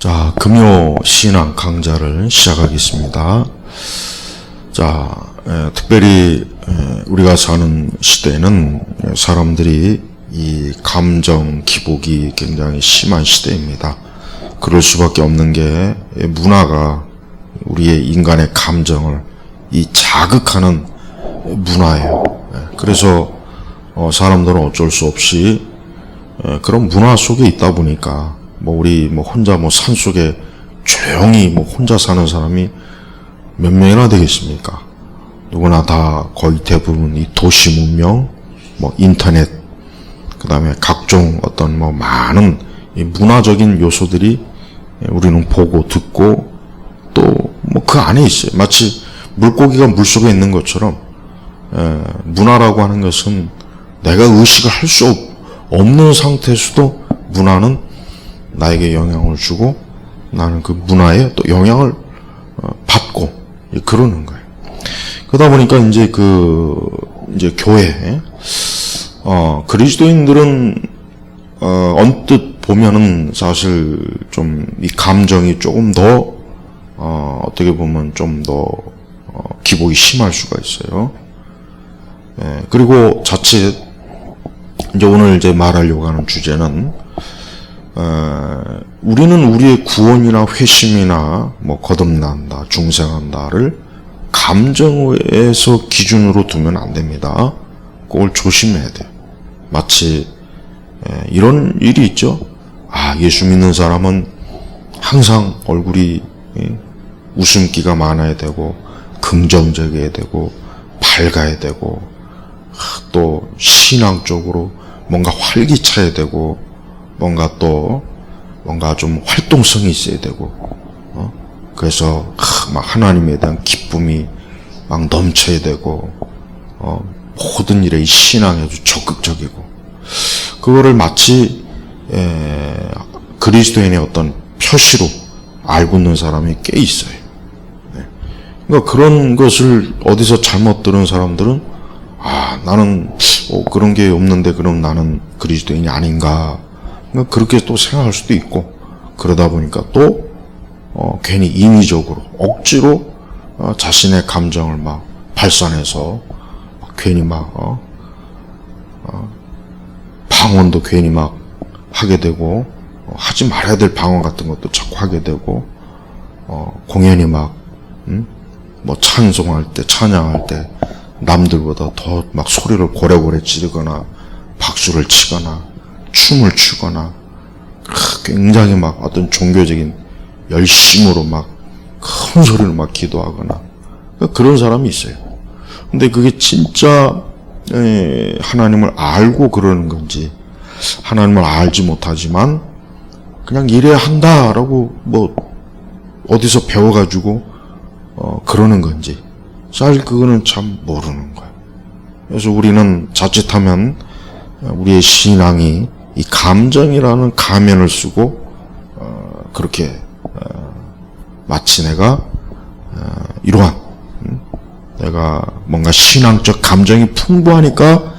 자, 금요 신앙 강좌를 시작하겠습니다. 자, 에, 특별히 에, 우리가 사는 시대는 사람들이 이 감정 기복이 굉장히 심한 시대입니다. 그럴 수밖에 없는 게 문화가 우리의 인간의 감정을 이 자극하는 문화예요. 예, 그래서 어, 사람들은 어쩔 수 없이 에, 그런 문화 속에 있다 보니까 뭐 우리 뭐 혼자 뭐 산 속에 조용히 뭐 혼자 사는 사람이 몇 명이나 되겠습니까? 누구나 다 거의 대부분 이 도시 문명, 뭐 인터넷, 그 다음에 각종 어떤 뭐 많은 이 문화적인 요소들이 우리는 보고 듣고 또 뭐 그 안에 있어요. 마치 물고기가 물 속에 있는 것처럼 에, 문화라고 하는 것은 내가 의식을 할 수 없는 상태에서도 문화는 나에게 영향을 주고 나는 그 문화에 또 영향을 어, 받고 그러는 거예요. 그러다 보니까 이제 그 이제 교회 어 그리스도인들은 어 언뜻 보면은 사실 좀 이 감정이 조금 더 어, 어떻게 보면 좀더 어, 기복이 심할 수가 있어요. 예, 그리고 자칫 이제 오늘 이제 말하려고 하는 주제는 어, 우리는 우리의 구원이나 회심이나 뭐 거듭난다, 중생한다를 감정에서 기준으로 두면 안 됩니다. 그걸 조심해야 돼요. 마치 예, 이런 일이 있죠. 아 예수 믿는 사람은 항상 얼굴이 예, 웃음기가 많아야 되고 긍정적이어야 되고 밝아야 되고 아, 또 신앙적으로 뭔가 활기차야 되고 뭔가 또 뭔가 좀 활동성이 있어야 되고 어? 그래서 하, 막 하나님에 대한 기쁨이 막 넘쳐야 되고 어? 모든 일에 이 신앙에 아주 적극적이고 그거를 마치 에, 그리스도인의 어떤 표시로 알고 있는 사람이 꽤 있어요. 네. 그러니까 그런 것을 어디서 잘못 들은 사람들은 아 나는 어, 그런 게 없는데 그럼 나는 그리스도인이 아닌가 그러니까 그렇게 또 생각할 수도 있고 그러다 보니까 또 어, 괜히 인위적으로 억지로 어, 자신의 감정을 막 발산해서 막 괜히 막 어, 어, 방언도 괜히 막 하게 되고 어, 하지 말아야 될 방언 같은 것도 자꾸 하게 되고 어, 공연이 막 음? 뭐 찬송할 때 찬양할 때 남들보다 더 막 소리를 고래고래 지르거나 박수를 치거나 춤을 추거나 굉장히 막 어떤 종교적인 열심으로 막 큰 소리로 막 기도하거나 그런 사람이 있어요. 근데 그게 진짜 에, 하나님을 알고 그러는 건지 하나님을 알지 못하지만 그냥 이래야 한다라고 뭐 어디서 배워가지고 어, 그러는 건지 사실 그거는 참 모르는 거예요. 그래서 우리는 자칫하면 우리의 신앙이 이 감정이라는 가면을 쓰고 어, 그렇게 어, 마치 내가 어, 이러한 음? 내가 뭔가 신앙적 감정이 풍부하니까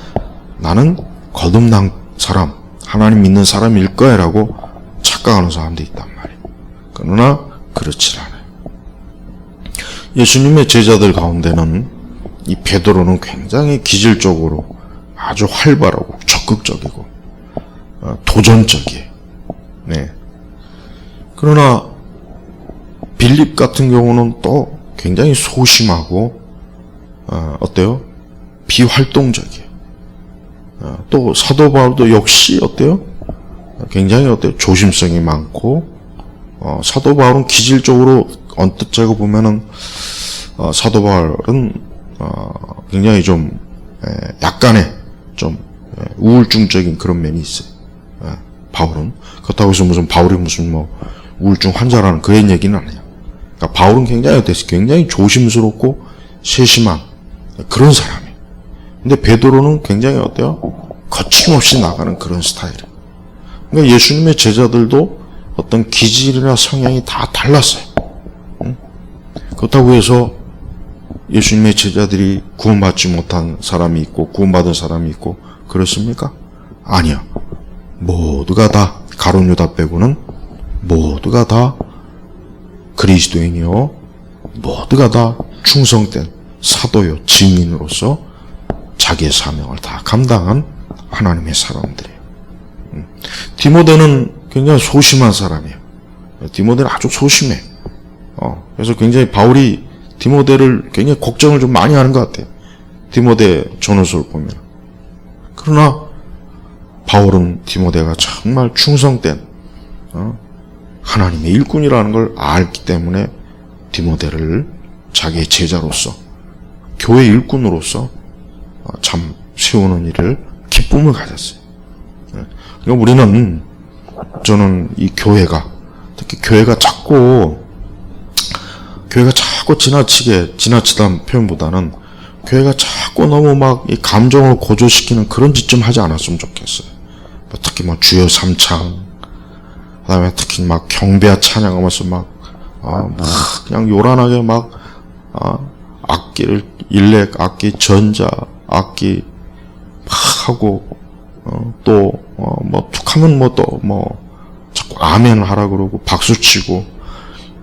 나는 거듭난 사람 하나님 믿는 사람일 거야라고 착각하는 사람도 있단 말이에요. 그러나 그렇지 않아요. 예수님의 제자들 가운데는 이 베드로는 굉장히 기질적으로 아주 활발하고 적극적이고 어, 도전적이에요. 네. 그러나 빌립 같은 경우는 또 굉장히 소심하고 어, 어때요? 비활동적이에요. 어, 또 사도 바울도 역시 어때요? 굉장히 어때요? 조심성이 많고 어, 사도 바울은 기질적으로 언뜻 제가 보면은 어, 사도 바울은 어, 굉장히 좀 에, 약간의 좀 에, 우울증적인 그런 면이 있어요. 에, 바울은 그렇다고 해서 무슨 바울이 무슨 뭐 우울증 환자라는 그런 얘기는 아니에요. 그러니까 바울은 굉장히 어땠어요? 굉장히 조심스럽고 세심한 그런 사람이에요. 근데 베드로는 굉장히 어때요? 거침없이 나가는 그런 스타일이에요. 그러니까 예수님의 제자들도 어떤 기질이나 성향이 다 달랐어요. 응? 그렇다고 해서 예수님의 제자들이 구원받지 못한 사람이 있고 구원받은 사람이 있고 그렇습니까? 아니요. 모두가 다 가론 유다 빼고는 모두가 다 그리스도인이요 모두가 다 충성된 사도요 증인으로서 자기의 사명을 다 감당한 하나님의 사람들이에요. 음. 디모데는 굉장히 소심한 사람이에요. 디모데는 아주 소심해. 어, 그래서 굉장히 바울이 디모데를 굉장히 걱정을 좀 많이 하는 것 같아요. 디모데 전후서를 보면. 그러나 바울은 디모데가 정말 충성된 어, 하나님의 일꾼이라는 걸 알기 때문에 디모데를 자기의 제자로서 교회 일꾼으로서 어, 참 세우는 일을 기쁨을 가졌어요. 예. 그러니까 우리는 저는 이 교회가 특히 교회가 자꾸 교회가 자꾸 지나치게 지나치다는 표현보다는 교회가 자꾸 너무 막이 감정을 고조시키는 그런 짓 좀 하지 않았으면 좋겠어요. 뭐 특히 뭐 주여 삼창, 그 다음에 특히 막 경배와 찬양하면서 막, 아, 막 그냥 요란하게 막 아, 악기를 일렉 악기, 전자 악기 막 하고 어, 또뭐 툭 하면 뭐 또 뭐 자꾸 아멘 하라 그러고 박수 치고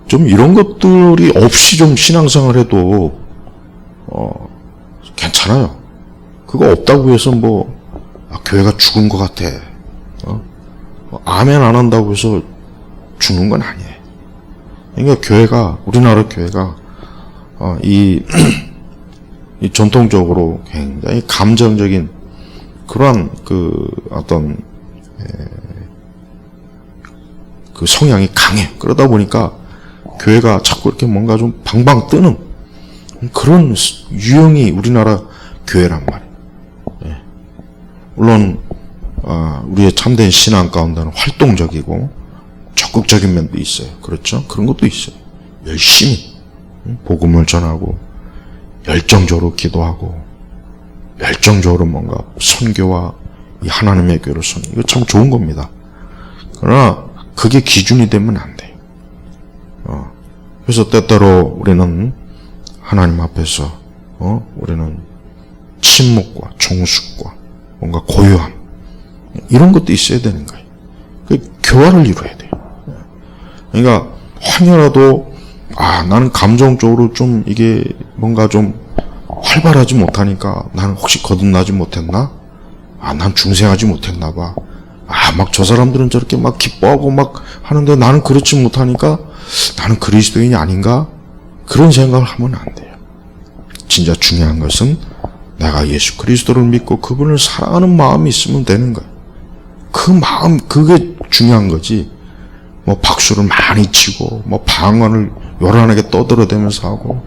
좀 이런 것들이 없이 좀 신앙생활 해도 어 괜찮아요. 그거 없다고 해서 뭐 아, 교회가 죽은 것 같아. 어? 뭐 아멘 안 한다고 해서 죽는 건 아니에요. 그러니까 교회가 우리나라 교회가 어, 이, 이 전통적으로 굉장히 감정적인 그러한 그 어떤 에, 그 성향이 강해. 그러다 보니까 교회가 자꾸 이렇게 뭔가 좀 방방 뜨는 그런 유형이 우리나라 교회란 말이에요. 예. 물론 어, 우리의 참된 신앙 가운데는 활동적이고 적극적인 면도 있어요. 그렇죠? 그런 것도 있어요. 열심히 응? 복음을 전하고 열정적으로 기도하고 열정적으로 뭔가 선교와 이 하나님의 교를 선 이거 참 좋은 겁니다. 그러나 그게 기준이 되면 안 돼요. 어. 그래서 때때로 우리는 하나님 앞에서 어? 우리는 침묵과 종숙과 뭔가 고요함 이런 것도 있어야 되는 거예요. 그 교화를 이루어야 돼요. 그러니까 황여라도 아 나는 감정적으로 좀 이게 뭔가 좀 활발하지 못하니까 나는 혹시 거듭나지 못했나? 아 난 중생하지 못했나 봐. 아 막 저 사람들은 저렇게 막 기뻐하고 막 하는데 나는 그렇지 못하니까 나는 그리스도인이 아닌가? 그런 생각을 하면 안 돼요. 진짜 중요한 것은 내가 예수 그리스도를 믿고 그분을 사랑하는 마음이 있으면 되는 거예요. 그 마음, 그게 중요한 거지. 뭐 박수를 많이 치고, 뭐 방언을 요란하게 떠들어대면서 하고,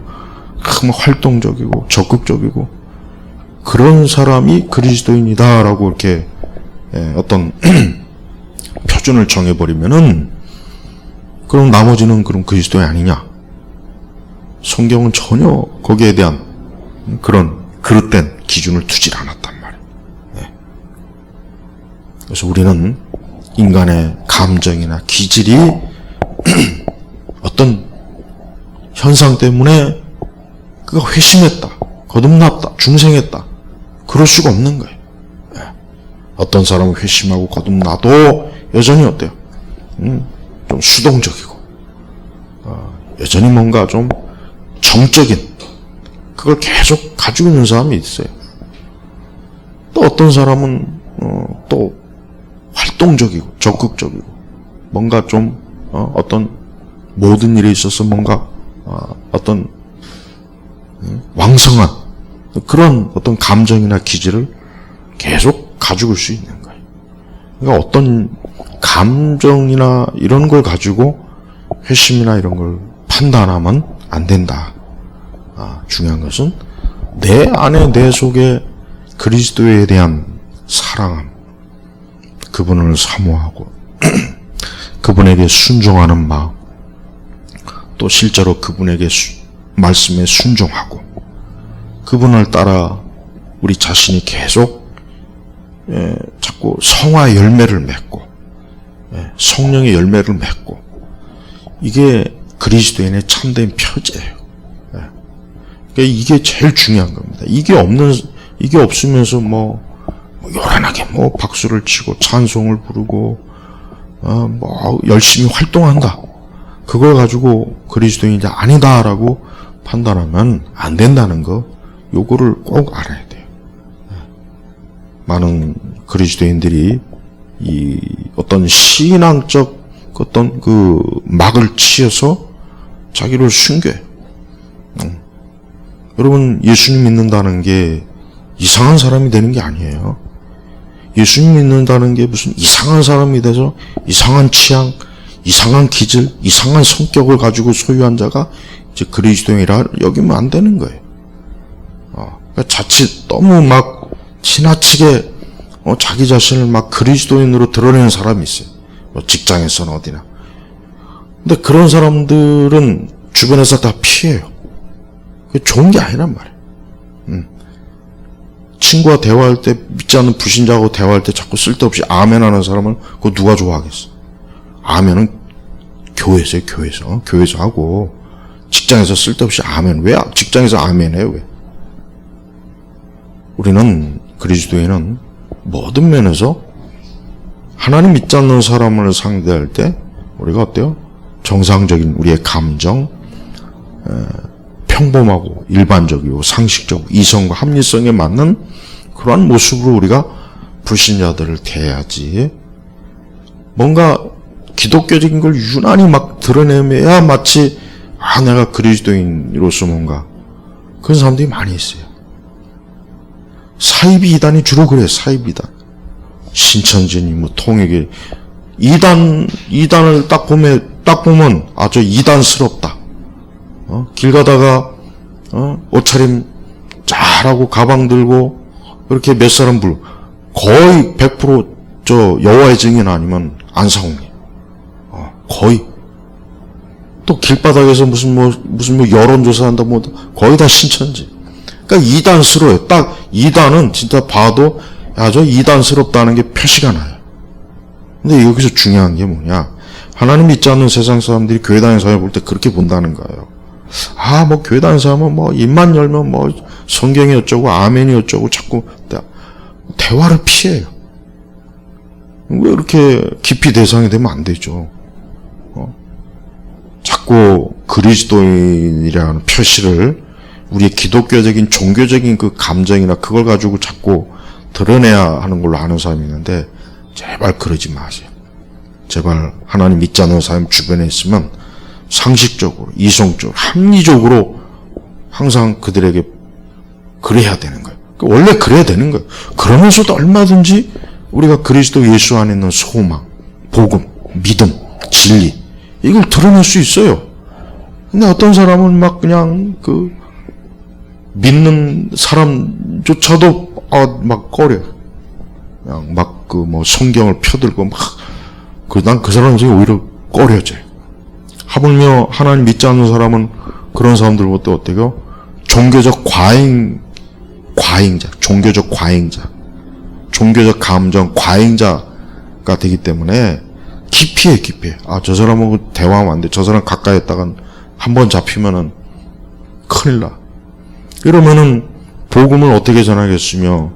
그 뭐 활동적이고, 적극적이고, 그런 사람이 그리스도인이다라고 이렇게 예, 어떤 표준을 정해버리면은, 그럼 나머지는 그럼 그리스도인 아니냐? 성경은 전혀 거기에 대한 그런 그릇된 기준을 두질 않았단 말이에요. 예. 그래서 우리는 인간의 감정이나 기질이 어떤 현상 때문에 그가 회심했다, 거듭났다, 중생했다. 그럴 수가 없는 거예요. 예. 어떤 사람은 회심하고 거듭나도 여전히 어때요? 음, 좀 수동적이고, 어, 여전히 뭔가 좀 정적인, 그걸 계속 가지고 있는 사람이 있어요. 또 어떤 사람은, 어, 또 활동적이고 적극적이고 뭔가 좀 어, 떤 모든 일에 있어서 뭔가 어, 떤 왕성한 그런 어떤 감정이나 기질을 계속 가지고 수 있는 거예요. 그러니까 어떤 감정이나 이런 걸 가지고 회심이나 이런 걸 판단하면 안 된다. 아, 중요한 것은 내 안에 내 속에 그리스도에 대한 사랑함, 그분을 사모하고 그분에게 순종하는 마음 또 실제로 그분에게 수, 말씀에 순종하고 그분을 따라 우리 자신이 계속 예, 자꾸 성화의 열매를 맺고 예, 성령의 열매를 맺고 이게 그리스도인의 참된 표제예요. 예. 그러니까 이게 제일 중요한 겁니다. 이게 없는 이게 없으면서 뭐 요란하게 뭐 박수를 치고 찬송을 부르고 어, 뭐 열심히 활동한다. 그걸 가지고 그리스도인이 아니다라고 판단하면 안 된다는 거 요거를 꼭 알아야 돼요. 네. 많은 그리스도인들이 이 어떤 신앙적 어떤 그 막을 치어서 자기를 숨겨요. 음. 여러분 예수님 믿는다는 게 이상한 사람이 되는 게 아니에요. 예수님 믿는다는 게 무슨 이상한 사람이 돼서 이상한 취향, 이상한 기질, 이상한 성격을 가지고 소유한 자가 이제 그리스도인이라 여기면 안 되는 거예요. 어, 그러니까 자칫 너무 막 지나치게 어, 자기 자신을 막 그리스도인으로 드러내는 사람이 있어요. 뭐 직장에서는 어디나. 근데 그런 사람들은 주변에서 다 피해요. 좋은 게 아니란 말이에요. 음. 친구와 대화할 때 믿지 않는 불신자하고 대화할 때 자꾸 쓸데없이 아멘 하는 사람을 그거 누가 좋아하겠어. 아멘은 교회에서 교회에서. 어? 교회에서 하고 직장에서 쓸데없이 아멘. 왜 직장에서 아멘 해요, 왜? 우리는 그리스도인은 모든 면에서 하나님 믿지 않는 사람을 상대할 때 우리가 어때요? 정상적인 우리의 감정, 에, 평범하고 일반적이고 상식적 이성과 합리성에 맞는 그러한 모습으로 우리가 불신자들을 대해야지. 뭔가 기독교적인 걸 유난히 막 드러내야 마치 아 내가 그리스도인으로서 뭔가 그런 사람들이 많이 있어요. 사이비 이단이 주로 그래 사이비 이단. 신천지니 뭐 통일교 이단 이단을 딱 보면 딱 보면 아주 이단스럽다. 어? 길 가다가 어? 옷차림 잘하고 가방 들고 그렇게 몇 사람 불 거의 100%저 여호와의 증인 아니면 안상홍이 어, 거의 또 길바닥에서 무슨 뭐 무슨 뭐 여론조사한다 뭐 거의 다 신천지. 그러니까 이단스러워요. 딱 이단은 진짜 봐도 아주 이단스럽다는 게 표시가 나요. 근데 여기서 중요한 게 뭐냐? 하나님 믿지 않는 세상 사람들이 교회 다니는 사람을 볼 때 그렇게 본다는 거예요. 아, 뭐 교회 다니는 사람은 뭐 입만 열면 뭐 성경이 어쩌고 아멘이 어쩌고 자꾸 대화를 피해요. 왜 이렇게 깊이 대상이 되면 안 되죠. 어? 자꾸 그리스도인이라는 표시를 우리의 기독교적인 종교적인 그 감정이나 그걸 가지고 자꾸 드러내야 하는 걸로 아는 사람이 있는데 제발 그러지 마세요. 제발 하나님 믿지 않는 사람 주변에 있으면 상식적으로, 이성적으로, 합리적으로 항상 그들에게 그래야 되는 거예요. 원래 그래야 되는 거예요. 그러면서도 얼마든지 우리가 그리스도 예수 안에 있는 소망, 복음, 믿음, 진리 이걸 드러낼 수 있어요. 근데 어떤 사람은 막 그냥 그 믿는 사람조차도 아, 막 꺼려. 그냥 막 그 뭐 성경을 펴들고 막 그 난그 사람 중에 오히려 꺼려져요. 하물며 하나님 믿지 않는 사람은 그런 사람들부터 어때요? 종교적 과잉 과잉자, 종교적 과잉자, 종교적 감정 과잉자가 되기 때문에 기피해 기피해. 아 저 사람하고 대화하면 안 돼. 저 사람 가까이 했다간 한 번 잡히면은 큰일 나. 이러면은 복음을 어떻게 전하겠으며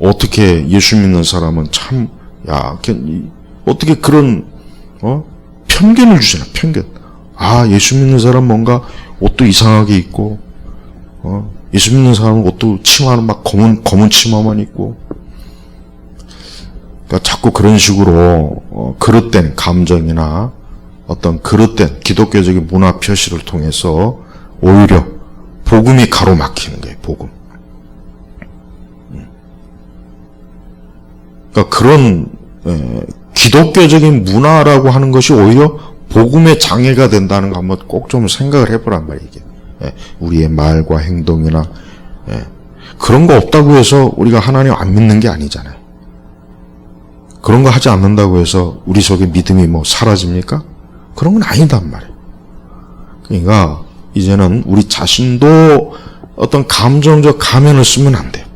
어떻게 예수 믿는 사람은 참 야, 어떻게 그런 어? 편견을 주잖아. 편견. 아, 예수 믿는 사람 뭔가 옷도 이상하게 입고 어? 예수 믿는 사람은 옷도 치마는 막 검은 검은 치마만 입고 그러니까 자꾸 그런 식으로 어, 그릇된 감정이나 어떤 그릇된 기독교적인 문화 표시를 통해서 오히려 복음이 가로막히는 거예요. 복음. 그러니까 그런 에, 기독교적인 문화라고 하는 것이 오히려 복음의 장애가 된다는 거 한번 꼭 좀 생각을 해보란 말이에요. 예, 우리의 말과 행동이나 예, 그런 거 없다고 해서 우리가 하나님 안 믿는 게 아니잖아요. 그런 거 하지 않는다고 해서 우리 속에 믿음이 뭐 사라집니까? 그런 건 아니단 말이에요. 그러니까 이제는 우리 자신도 어떤 감정적 가면을 쓰면 안 돼요.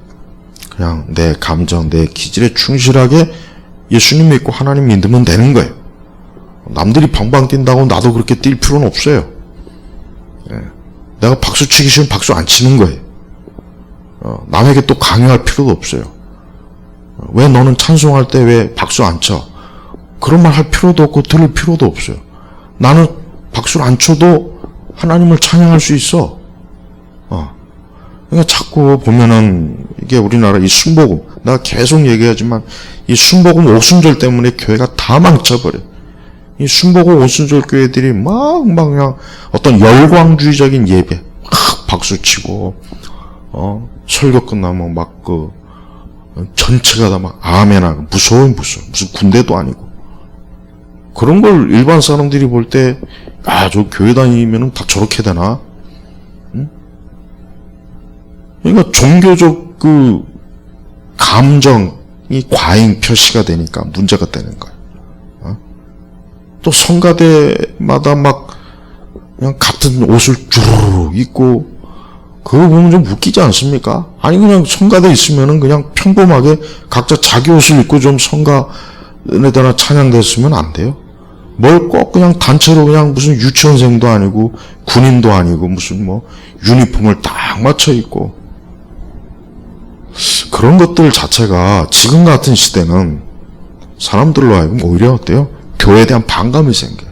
그냥 내 감정, 내 기질에 충실하게 예수님 믿고 하나님 믿으면 되는 거예요. 남들이 방방 뛴다고 나도 그렇게 뛸 필요는 없어요. 예. 내가 박수 치기 싫으면 박수 안 치는 거예요. 어, 남에게 또 강요할 필요도 없어요. 왜 너는 찬송할 때 왜 박수 안 쳐? 그런 말 할 필요도 없고 들을 필요도 없어요. 나는 박수를 안 쳐도 하나님을 찬양할 수 있어. 어. 그러니까 자꾸 보면은 이게 우리나라 이 순복음 내가 계속 얘기하지만 이 순복음 오순절 때문에 교회가 다 망쳐버려. 이 순복음 오순절 교회들이 막, 막 그냥 어떤 열광주의적인 예배, 막 박수 치고, 어, 설교 끝나면 막 그, 전체가 다 막 아멘하고 무서워 무서워. 무슨 군대도 아니고. 그런 걸 일반 사람들이 볼 때, 아, 저 교회 다니면은 다 저렇게 되나? 응? 그러니까 종교적 그 감정이 과잉 표시가 되니까 문제가 되는 거예요. 어? 또 성가대마다 막 그냥 같은 옷을 주르륵 입고 그거 보면 좀 웃기지 않습니까? 아니 그냥 성가대 있으면은 그냥 평범하게 각자 자기 옷을 입고 좀 성가에다가 찬양됐으면 안 돼요? 뭘 꼭 그냥 단체로 그냥 무슨 유치원생도 아니고 군인도 아니고 무슨 뭐 유니폼을 딱 맞춰 입고 그런 것들 자체가 지금 같은 시대는 사람들로 하여금 오히려 어때요? 교회에 대한 반감이 생겨요.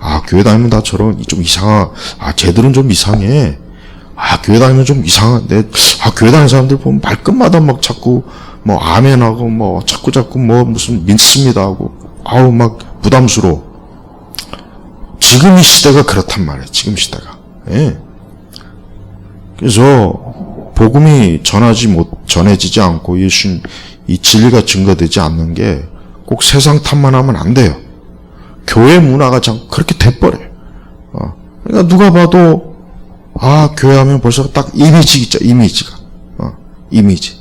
아, 교회 다니면 다 저런 좀 이상하, 아, 쟤들은 좀 이상해. 아, 교회 다니면 좀 이상한데, 아, 교회 다니는 사람들 보면 말끝마다 막 자꾸 뭐 아멘하고 뭐 자꾸 자꾸 뭐 무슨 믿습니다 하고, 아우, 막 부담스러워. 지금 이 시대가 그렇단 말이에요. 지금 시대가. 예. 그래서 복음이 전하지 못 전해지지 않고 예수 이 진리가 증거되지 않는 게 꼭 세상 탓만 하면 안 돼요. 교회 문화가 참 그렇게 돼버려요. 어. 그러니까 누가 봐도 아 교회 하면 벌써 딱 이미지 있죠 이미지가 어, 이미지.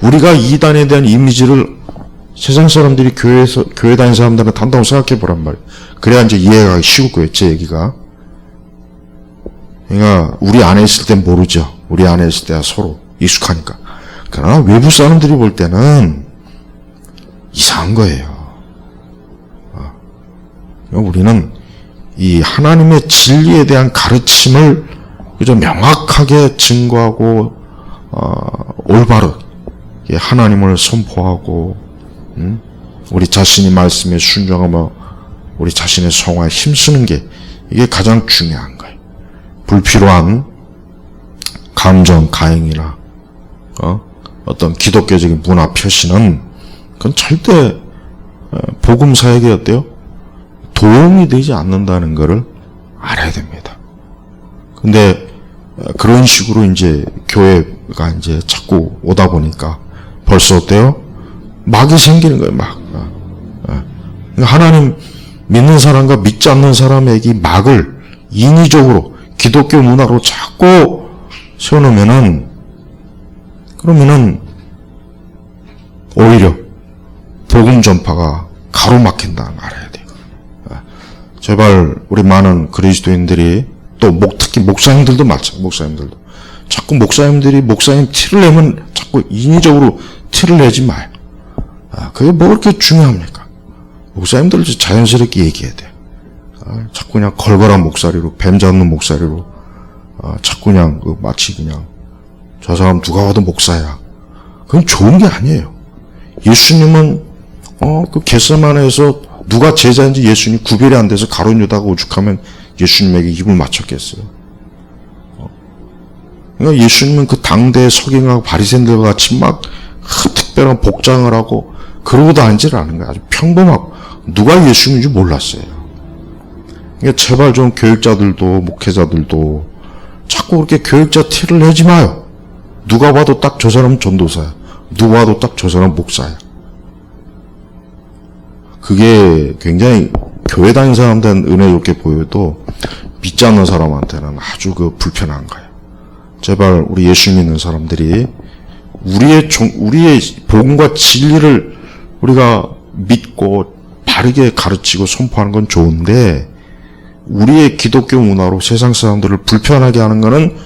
우리가 이단에 대한 이미지를 세상 사람들이 교회에서 교회 다니는 사람들한테 한다고 생각해 보란 말이에요. 그래야 이제 이해가 쉬울 거예요. 제 얘기가. 그러니까 우리 안에 있을 땐 모르죠. 우리 안에 있을 때야 서로 익숙하니까. 그러나 외부 사람들이 볼 때는 이상한 거예요. 어. 우리는 이 하나님의 진리에 대한 가르침을 그저 명확하게 증거하고 어, 올바르 하나님을 선포하고 음? 우리 자신이 말씀에 순종하며 우리 자신의 성화에 힘쓰는 게 이게 가장 중요한 거예요. 불필요한 감정 가행이나 어? 어떤 기독교적인 문화 표시는 그건 절대 어, 복음 사역이 어때요? 도움이 되지 않는다는 것을 알아야 됩니다. 근데 어, 그런 식으로 이제 교회가 이제 자꾸 오다 보니까 벌써 어때요? 막이 생기는 거예요, 막. 어, 어. 그러니까 하나님 믿는 사람과 믿지 않는 사람에게 이 막을 인위적으로 기독교 문화로 자꾸 세워놓으면은, 그러면은, 오히려, 복음 전파가 알아야 돼요. 어. 제발, 우리 많은 그리스도인들이, 또, 목, 특히 목사님들도 마찬가지, 목사님들도. 자꾸 목사님들이 목사님 티를 내면 자꾸 인위적으로 티를 내지 마요. 아, 그게 뭐 그렇게 중요합니까? 목사님들 자연스럽게 얘기해야 돼요. 아, 자꾸 그냥 걸걸한 목소리로, 뱀 잡는 목소리로, 아, 자꾸 그냥, 그 마치 그냥, 저 사람 누가 와도 목사야. 그건 좋은 게 아니에요. 예수님은, 어, 그 겟세만에서 누가 제자인지 예수님 구별이 안 돼서 가론 유다가 오죽하면 예수님에게 입을 맞췄겠어요. 어. 그러니까 예수님은 그 당대의 석인하고 바리새인들과 같이 막 특별한 복장을 하고 그러고도 앉지를 않은 거야. 아주 평범하고 누가 예수님인지 몰랐어요. 그러니까 제발 좀 교육자들도 목회자들도 자꾸 그렇게 교육자 티를 내지 마요. 누가 봐도 딱 저 사람 전도사야. 누가 봐도 딱 저 사람 목사야. 그게 굉장히 교회 다니는 사람들은 은혜롭게 보여도 믿지 않는 사람한테는 아주 그 불편한 거예요. 제발 우리 예수 믿는 사람들이 우리의 종, 우리의 복음과 진리를 우리가 믿고 바르게 가르치고 선포하는 건 좋은데 우리의 기독교 문화로 세상 사람들을 불편하게 하는 것은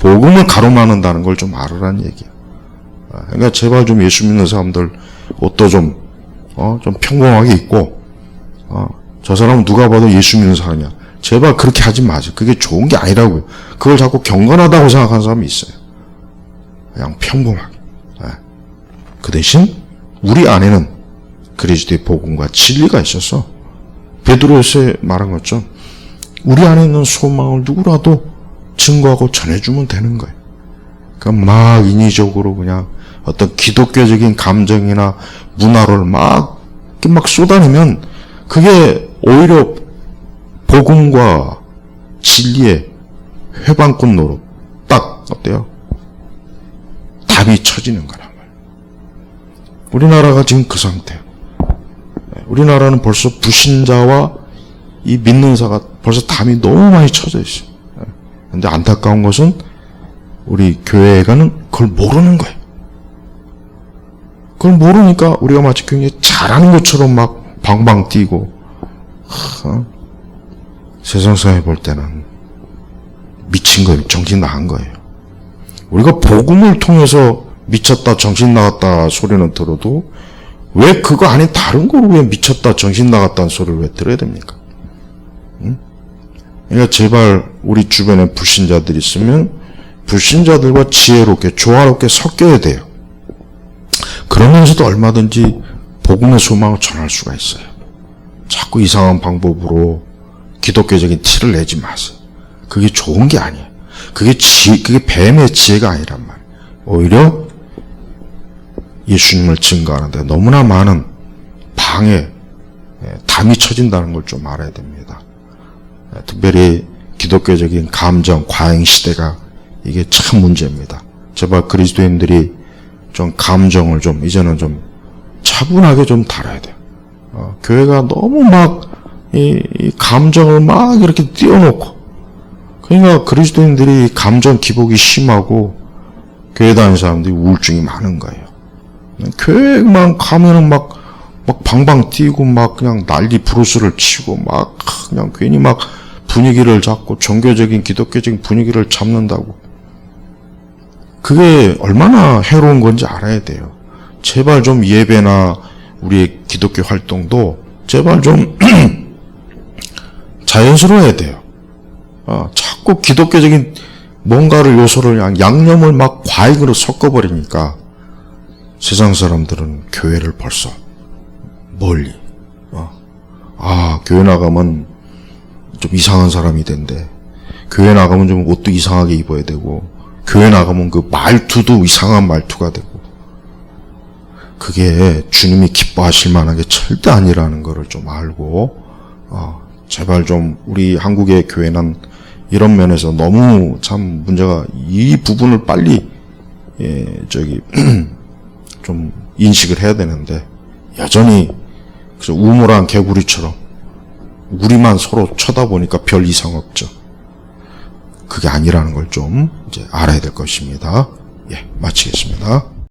복음을 가로막는다는 걸 좀 알으라는 얘기야. 그러니까 제발 좀 예수 믿는 사람들 옷도 좀, 어, 좀 평범하게 입고, 어, 저 사람은 누가 봐도 예수 믿는 사람이야. 제발 그렇게 하지 마세요. 그게 좋은 게 아니라고요. 그걸 자꾸 경건하다고 생각하는 사람이 있어요. 그냥 평범하게. 그 대신 우리 안에는 그리스도의 복음과 진리가 있어서 베드로에서 말한 것처럼 우리 안에 있는 소망을 누구라도 증거하고 전해주면 되는 거예요. 그러니까 막 인위적으로 그냥 어떤 기독교적인 감정이나 문화를 막, 막 쏟아내면 그게 오히려 복음과 진리의 회방꾼 노릇. 딱, 어때요? 답이 쳐지는 거란 말이에요. 우리나라가 지금 그 상태예요. 네, 우리나라는 벌써 불신자와 이 믿는 자가 벌써 담이 너무 많이 쳐져 있어요. 네. 근데 안타까운 것은 우리 교회가는 그걸 모르는 거예요. 그걸 모르니까 우리가 마치 굉장히 잘하는 것처럼 막 방방 뛰고 하, 세상 사회 볼 때는 미친 거예요. 정신 나간 거예요. 우리가 복음을 통해서 미쳤다, 정신 나갔다 소리는 들어도 왜 그거 아닌 다른 거로 왜 미쳤다, 정신 나갔다는 소리를 왜 들어야 됩니까? 응? 그러니까 제발 우리 주변에 불신자들이 있으면 불신자들과 지혜롭게 조화롭게 섞여야 돼요. 그러면서도 얼마든지 복음의 소망을 전할 수가 있어요. 자꾸 이상한 방법으로 기독교적인 티를 내지 마세요. 그게 좋은 게 아니에요. 그게 지, 그게 뱀의 지혜가 아니란 말이에요. 오히려 예수님을 증거하는데 너무나 많은 방해, 예, 담이 쳐진다는 걸 좀 알아야 됩니다. 예, 특별히 기독교적인 감정, 과잉 시대가 이게 참 문제입니다. 제발 그리스도인들이 좀 감정을 좀 이제는 좀 차분하게 좀 다뤄야 돼요. 어, 교회가 너무 막 이, 이 감정을 막 이렇게 띄워놓고 그러니까 그리스도인들이 감정 기복이 심하고 교회 다니는 사람들이 우울증이 많은 거예요. 교회만 가면은 막, 막 방방 뛰고 막 그냥 난리 브루스를 치고 막 그냥 괜히 막 분위기를 잡고 종교적인 기독교적인 분위기를 잡는다고. 그게 얼마나 해로운 건지 알아야 돼요. 제발 좀 예배나 우리의 기독교 활동도 제발 좀 자연스러워야 돼요. 어, 자꾸 기독교적인 뭔가를 요소를 양념을 막 과잉으로 섞어버리니까 세상 사람들은 교회를 벌써 멀리 어, 아 교회 나가면 좀 이상한 사람이 된대 교회 나가면 좀 옷도 이상하게 입어야 되고 교회 나가면 그 말투도 이상한 말투가 되고 그게 주님이 기뻐하실 만한 게 절대 아니라는 것을 좀 알고 어, 제발 좀 우리 한국의 교회는 이런 면에서 너무 참 문제가 이 부분을 빨리 예, 저기 좀 인식을 해야 되는데 여전히 그래서 우물한 개구리처럼 우리만 서로 쳐다보니까 별 이상 없죠. 그게 아니라는 걸 좀 이제 알아야 될 것입니다. 예, 마치겠습니다.